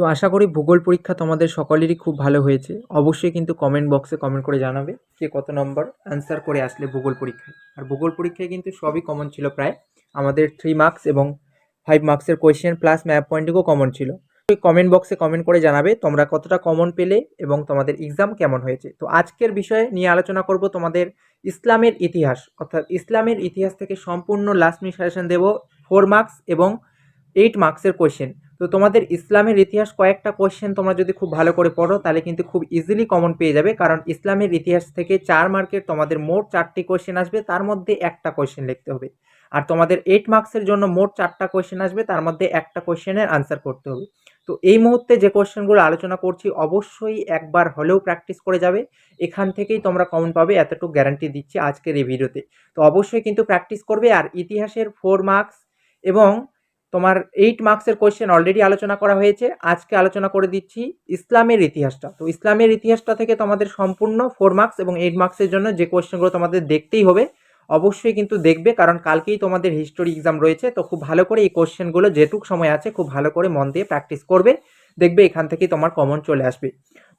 তো আশা করি ভূগোল পরীক্ষা তোমাদের সকলেরই খুব ভালো হয়েছে। অবশ্যই কিন্তু কমেন্ট বক্সে কমেন্ট করে জানাবে কে কত নম্বর অ্যান্সার করে আসলে ভূগোল পরীক্ষায়। আর ভূগোল পরীক্ষায় কিন্তু সবই কমন ছিল প্রায়। আমাদের থ্রি মার্কস এবং ফাইভ মার্কসের কোয়েশ্চেন প্লাস ম্যাপ পয়েন্টিংও কমন ছিল। কমেন্ট বক্সে কমেন্ট করে জানাবে তোমরা কতটা কমন পেলে এবং তোমাদের এক্সাম কেমন হয়েছে। তো আজকের বিষয়ে নিয়ে আলোচনা করব তোমাদের ইসলামের ইতিহাস। অর্থাৎ ইসলামের ইতিহাস থেকে সম্পূর্ণ লাস্ট মিনিট সাজেশন দেবো। ফোর মার্কস এবং এইট মার্কসের কোয়েশ্চেন তো তোমাদের ইসলামের ইতিহাস কয়েকটা কোয়েশ্চেন তোমরা যদি খুব ভালো করে পড়ো, তাহলে কিন্তু খুব ইজিলি কমন পেয়ে যাবে। কারণ ইসলামের ইতিহাস থেকে চার মার্কের তোমাদের মোট চারটি কোয়েশ্চেন আসবে, তার মধ্যে একটা কোয়েশ্চেন লিখতে হবে। আর তোমাদের এইট মার্কসের জন্য মোট চারটা কোয়েশ্চেন আসবে, তার মধ্যে একটা কোয়েশ্চেনের আনসার করতে হবে। তো এই মুহূর্তে যে কোয়েশ্চেনগুলো আলোচনা করছি, অবশ্যই একবার হলেও প্র্যাকটিস করে যাবে। এখান থেকেই তোমরা কমন পাবে, এতটুকু গ্যারান্টি দিচ্ছি আজকের এই ভিডিওতে তো। অবশ্যই কিন্তু প্র্যাকটিস করবে, আর ইতিহাসের ফোর মার্কস এবং তোমার এইট মার্কসের কোয়েশ্চেন অলরেডি আলোচনা করা হয়েছে। আজকে আলোচনা করে দিচ্ছি ইসলামের ইতিহাসটা। তো ইসলামের ইতিহাসটা থেকে তোমাদের সম্পূর্ণ ফোর মার্কস এবং এইট মার্কসের জন্য যে কোয়েশ্চেনগুলো তোমাদের দেখতেই হবে, অবশ্যই কিন্তু দেখবে, কারণ কালকেই তোমাদের হিস্টোরি এক্সাম রয়েছে। তো খুব ভালো করে এই কোয়েশ্চেনগুলো যেটুক সময় আছে, খুব ভালো করে মন দিয়ে প্র্যাকটিস করবে। দেখবে এখান থেকেই তোমার কমন চলে আসবে।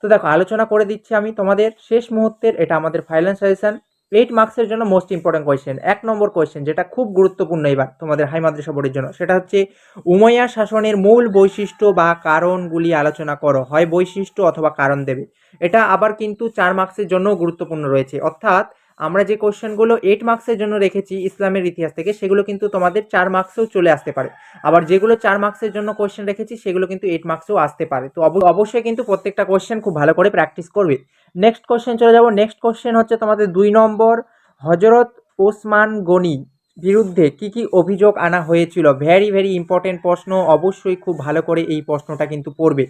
তো দেখো, আলোচনা করে দিচ্ছি আমি তোমাদের। শেষ মুহূর্তের, এটা আমাদের ফাইনাল সাজেশন এইট মার্কসের জন্য মোস্ট ইম্পর্টেন্ট কোয়েশ্চেন এক নম্বর কোয়েশ্চেন যেটা খুব গুরুত্বপূর্ণ এবার তোমাদের হাই মাদ্রাসা বোর্ডের জন্য, সেটা হচ্ছে উমাইয়া শাসনের মূল বৈশিষ্ট্য বা কারণগুলি আলোচনা করো, হয় বৈশিষ্ট্য অথবা কারণ দেবে। এটা আবার কিন্তু চার মার্কসের জন্য গুরুত্বপূর্ণ রয়েছে। অর্থাৎ আমরা যে কোশ্চেনগুলো এইট মার্কসের জন্য রেখেছি ইসলামের ইতিহাস থেকে, সেগুলো কিন্তু তোমাদের চার মার্কসেও চলে আসতে পারে। আবার যেগুলো চার মার্কসের জন্য কোশ্চেন রেখেছি, সেগুলো কিন্তু এইট মার্কসেও আসতে পারে। তো অবশ্যই কিন্তু প্রত্যেকটা কোশ্চেন খুব ভালো করে প্র্যাকটিস করবে। নেক্সট কোশ্চেন চলে যাব। নেক্সট কোশ্চেন হচ্ছে তোমাদের দুই নম্বর, হজরত ওসমান গনি বিরুদ্ধে কি কি অভিযোগ আনা হয়েছিল? ভেরি ভেরি ইম্পর্টেন্ট প্রশ্ন, অবশ্যই খুব ভালো করে এই প্রশ্নটা কিন্তু পড়বে।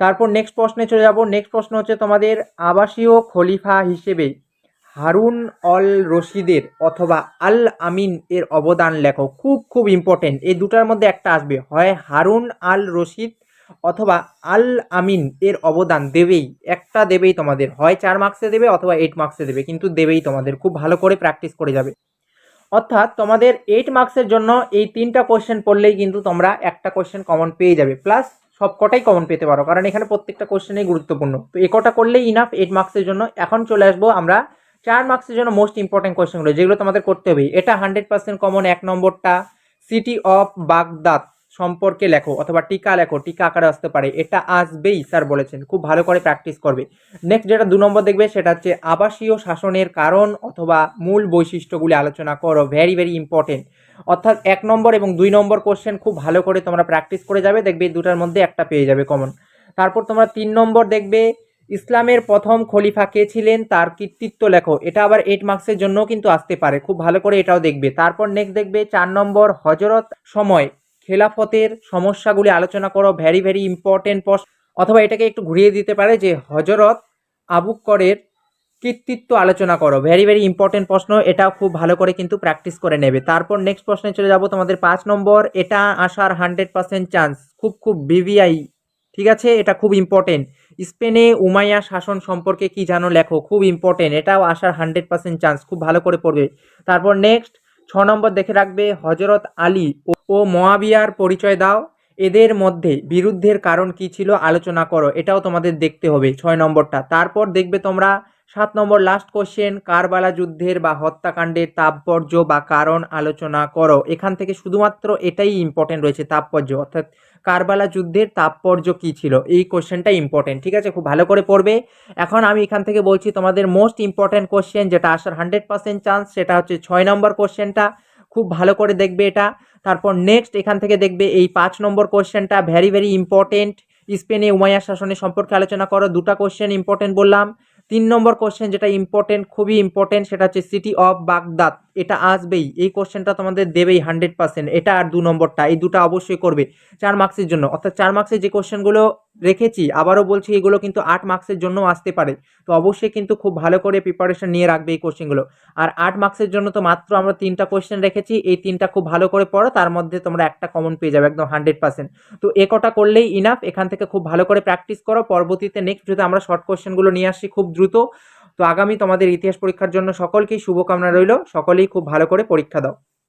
তারপর নেক্সট প্রশ্নে চলে যাব। নেক্সট প্রশ্ন হচ্ছে তোমাদের আবাসীয় খলিফা হিসেবে হারুন অল রশিদের অথবা আল আমিন এর অবদান লেখো। খুব খুব ইম্পর্টেন্ট এই দুটার মধ্যে একটা আসবে। হয় হারুন আল রশিদ অথবা আল আমিন এর অবদান দেবেই। একটা দেবেই তোমাদের। হয় চার মার্কসে দেবে অথবা এইট মার্কসে দেবে, কিন্তু দেবেই তোমাদের। খুব ভালো করে প্র্যাকটিস করে যাবে। অর্থাৎ তোমাদের এইট মার্কসের জন্য এই তিনটা কোশ্চেন পড়লেই কিন্তু তোমরা একটা কোশ্চেন কমন পেয়ে যাবে। প্লাস সব কটাই কমন পেতে পারো, কারণ এখানে প্রত্যেকটা কোশ্চেনই গুরুত্বপূর্ণ। তো এ কটা করলেই ইনাফ এইট মার্কসের জন্য। এখন চলে আসব আমরা চার মার্কসের জন্য মোস্ট ইম্পর্টেন্ট কোয়েশ্চেনগুলো যেগুলো তোমাদের করতে হবে। এটা হান্ড্রেড পার্সেন্ট কমন এক নম্বরটা। সিটি অফ বাগদাদ সম্পর্কে লেখো, অথবা টিকা লেখো, টিকা আকারে আসতে পারে। এটা আসবেই স্যার বলেছেন। খুব ভালো করে প্র্যাকটিস করবে। নেক্সট যেটা দু নম্বর দেখবে, সেটা হচ্ছে আবাসীয় শাসনের কারণ অথবা মূল বৈশিষ্ট্যগুলি আলোচনা করো। ভেরি ভেরি ইম্পর্টেন্ট অর্থাৎ এক নম্বর এবং দুই নম্বর কোশ্চেন খুব ভালো করে তোমরা প্র্যাকটিস করে যাবে, দেখবে দুটার মধ্যে একটা পেয়ে যাবে কমন তারপর তোমরা তিন নম্বর দেখবে ইসলামের প্রথম খলিফা কে ছিলেন? তার কৃতিত্ব লেখো। এটা আবার এইট মার্কসের জন্যও কিন্তু আসতে পারে। খুব ভালো করে এটাও দেখবে। তারপর নেক্সট দেখবে চার নম্বর হজরত সময়। খেলাফতের সমস্যাগুলি আলোচনা করো। ভেরি ভেরি ইম্পর্টেন্ট প্রশ্ন অথবা এটাকে একটু ঘুরিয়ে দিতে পারে যে হজরত আবুকরের কৃতিত্ব আলোচনা করো। ভেরি ভেরি ইম্পর্টেন্ট প্রশ্ন। এটাও খুব ভালো করে কিন্তু প্র্যাকটিস করে নেবে। তারপর নেক্সট প্রশ্নে চলে যাব তোমাদের পাঁচ নম্বর। এটা আসার হান্ড্রেড পার্সেন্ট চান্স খুব খুব বিভিআই ঠিক আছে? এটা খুব ইম্পর্টেন্ট স্পেনে উমাইয়া শাসন সম্পর্কে কি জানো লেখো? খুব ইম্পর্টেন্ট এটাও আসার হান্ড্রেড পার্সেন্ট চান্স খুব ভালো করে পড়বে। তারপর নেক্সট ছ নম্বর দেখে রাখবে হজরত আলী ও মোয়াবিয়ার পরিচয় দাও। এদের মধ্যে বিরুদ্ধের কারণ কি ছিল আলোচনা করো। এটাও তোমাদের দেখতে হবে, ছয় নম্বরটা। তারপর দেখবে তোমরা সাত নম্বর লাস্ট কোশ্চেন কারবালা যুদ্ধের বা হত্যাকাণ্ডের তাৎপর্য বা কারণ আলোচনা করো। এখান থেকে শুধুমাত্র এটাই ইম্পর্টেন্ট রয়েছে তাৎপর্য, অর্থাৎ কারবালা যুদ্ধের তাৎপর্য কী ছিল? এই কোশ্চেনটা ইম্পর্টেন্ট ঠিক আছে? খুব ভালো করে পড়বে। এখন আমি এখান থেকে বলছি তোমাদের মোস্ট ইম্পর্টেন্ট কোশ্চেন যেটা আসার হান্ড্রেড পার্সেন্ট চান্স সেটা হচ্ছে ছয় নম্বর কোশ্চেনটা খুব ভালো করে দেখবে এটা। তারপর নেক্সট এখান থেকে দেখবে এই পাঁচ নম্বর কোশ্চেনটা ভেরি ভেরি ইম্পর্টেন্ট স্পেনে উমাইয়া শাসনের সম্পর্কে আলোচনা করো, দুটা কোশ্চেন ইম্পর্টেন্ট বললাম। তিন নম্বর কোশ্চেন যেটা ইম্পর্টেন্ট খুবই ইম্পর্টেন্ট সেটা হচ্ছে সিটি অফ বাগদাদ এটা আসবেই। এই কোশ্চেনটা তোমাদের দেবেই হান্ড্রেড পার্সেন্ট এটা আর দু নম্বরটা। এই দুটো অবশ্যই করবে। চার মার্কসের জন্য। অর্থাৎ চার মার্কসের যে কোশ্চেনগুলো রেখেছি। আবারও বলছি, এগুলো কিন্তু আট মার্কসের জন্য আসতে পারে। তো অবশ্যই কিন্তু খুব ভালো করে প্রিপারেশন নিয়ে রাখবে এই কোশ্চেনগুলো আর আট মার্কসের জন্য তো মাত্র আমরা তিনটা কোশ্চেন রেখেছি। এই তিনটা খুব ভালো করে পড়ো, তার মধ্যে তোমরা একটা কমন পেয়ে যাবে একদম হান্ড্রেড পার্সেন্ট তো এ কটা করলেই ইনাফ এখান থেকে খুব ভালো করে প্র্যাকটিস করো। পরবর্তীতে নেক্সট যদি আমরা শর্ট কোশ্চেনগুলো নিয়ে আসছি খুব দ্রুত, তো আগামী তোমাদের ইতিহাস পরীক্ষার জন্য সকলকেই শুভকামনা রইল। সকলেই খুব ভালো করে পরীক্ষা দাও।